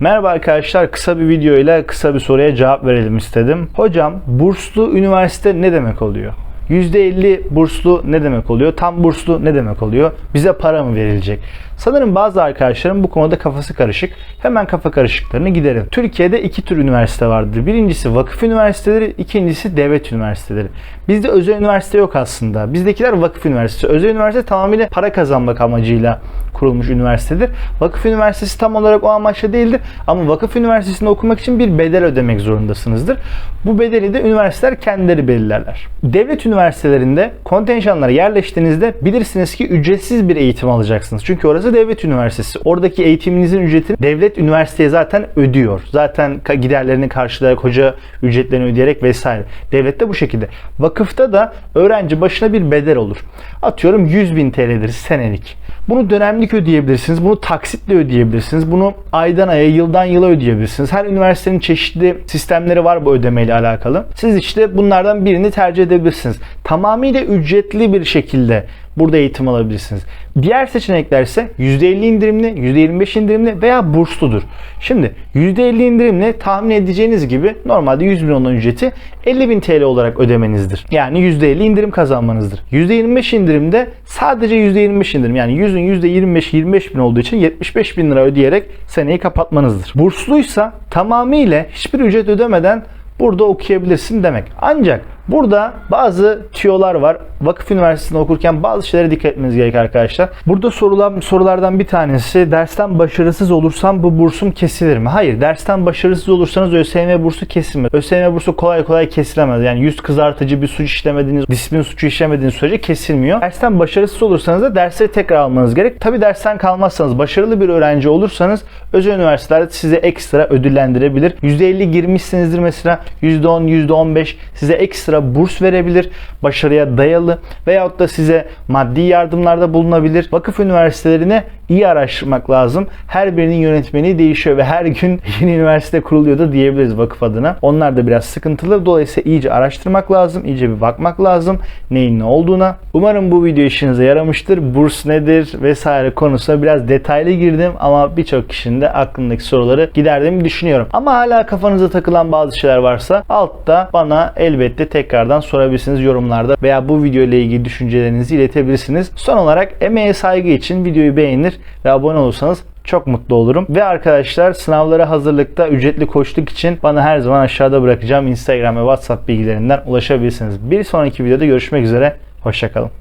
Merhaba arkadaşlar kısa bir video ile kısa bir soruya cevap verelim istedim. Hocam burslu üniversite ne demek oluyor? %50 burslu ne demek oluyor? Tam burslu ne demek oluyor? Bize para mı verilecek? Sanırım bazı arkadaşlarım bu konuda kafası karışık. Hemen kafa karışıklarını giderin. Türkiye'de iki tür üniversite vardır. Birincisi vakıf üniversiteleri, ikincisi devlet üniversiteleri. Bizde özel üniversite yok aslında. Bizdekiler vakıf üniversitesi. Özel üniversite tamamıyla para kazanmak amacıyla kurulmuş üniversitedir. Vakıf üniversitesi tam olarak o amaçla değildir. Ama vakıf üniversitesinde okumak için bir bedel ödemek zorundasınızdır. Bu bedeli de üniversiteler kendileri belirlerler. Devlet üniversitelerinde kontenjanlara yerleştiğinizde bilirsiniz ki ücretsiz bir eğitim alacaksınız. Çünkü orası devlet üniversitesi. Oradaki eğitiminizin ücretini devlet üniversiteye zaten ödüyor. Zaten giderlerini karşılayarak, hoca ücretlerini ödeyerek vesaire. Devlette bu şekilde. Vakıfta da öğrenci başına bir bedel olur. Atıyorum 100 bin TL'dir senelik. Bunu dönemlik ödeyebilirsiniz. Bunu taksitle ödeyebilirsiniz. Bunu aydan aya, yıldan yıla ödeyebilirsiniz. Her üniversitenin çeşitli sistemleri var bu ödemeyle alakalı. Siz işte bunlardan birini tercih edebilirsiniz. Tamamıyla ücretli bir şekilde burada eğitim alabilirsiniz. Diğer seçenekler ise %50 indirimli, %25 indirimli veya bursludur. Şimdi %50 indirimli tahmin edeceğiniz gibi normalde 100 bin olan ücreti 50 bin TL olarak ödemenizdir. Yani %50 indirim kazanmanızdır. %25 indirimde sadece %25 indirim yani 100'ün %25 25 bin olduğu için 75 bin lira ödeyerek seneyi kapatmanızdır. Bursluysa tamamıyla hiçbir ücret ödemeden burada okuyabilirsin demek. Ancak burada bazı tüyolar var. Vakıf Üniversitesi'nde okurken bazı şeylere dikkat etmeniz gerek arkadaşlar. Burada sorulan sorulardan bir tanesi dersten başarısız olursam bu bursum kesilir mi? Hayır. Dersten başarısız olursanız ÖSYM bursu kesilmez. ÖSYM bursu kolay kolay kesilemez. Yani yüz kızartıcı bir suç işlemediğiniz, disiplin suçu işlemediğiniz sürece kesilmiyor. Dersten başarısız olursanız da dersleri tekrar almanız gerek. Tabi dersten kalmazsanız, başarılı bir öğrenci olursanız özel üniversiteler size ekstra ödüllendirebilir. %50 girmişsinizdir mesela %10, %15 size ekstra burs verebilir. Başarıya dayalı veyahut da size maddi yardımlarda bulunabilir. Vakıf üniversitelerine iyi araştırmak lazım. Her birinin yönetmeni değişiyor ve her gün yeni üniversite kuruluyor da diyebiliriz vakıf adına. Onlar da biraz sıkıntılı. Dolayısıyla iyice araştırmak lazım. iyice bir bakmak lazım neyin ne olduğuna. Umarım bu video işinize yaramıştır. Burs nedir vesaire konusuna biraz detaylı girdim ama birçok kişinin de aklındaki soruları giderdiğimi düşünüyorum. Ama hala kafanıza takılan bazı şeyler varsa altta bana elbette tekrardan sorabilirsiniz yorumlarda veya bu video ile ilgili düşüncelerinizi iletebilirsiniz. Son olarak emeğe saygı için videoyu beğenir ve abone olursanız çok mutlu olurum. Ve arkadaşlar sınavlara hazırlıkta ücretli koçluk için bana her zaman aşağıda bırakacağım Instagram ve WhatsApp bilgilerinden ulaşabilirsiniz. Bir sonraki videoda görüşmek üzere. Hoşçakalın.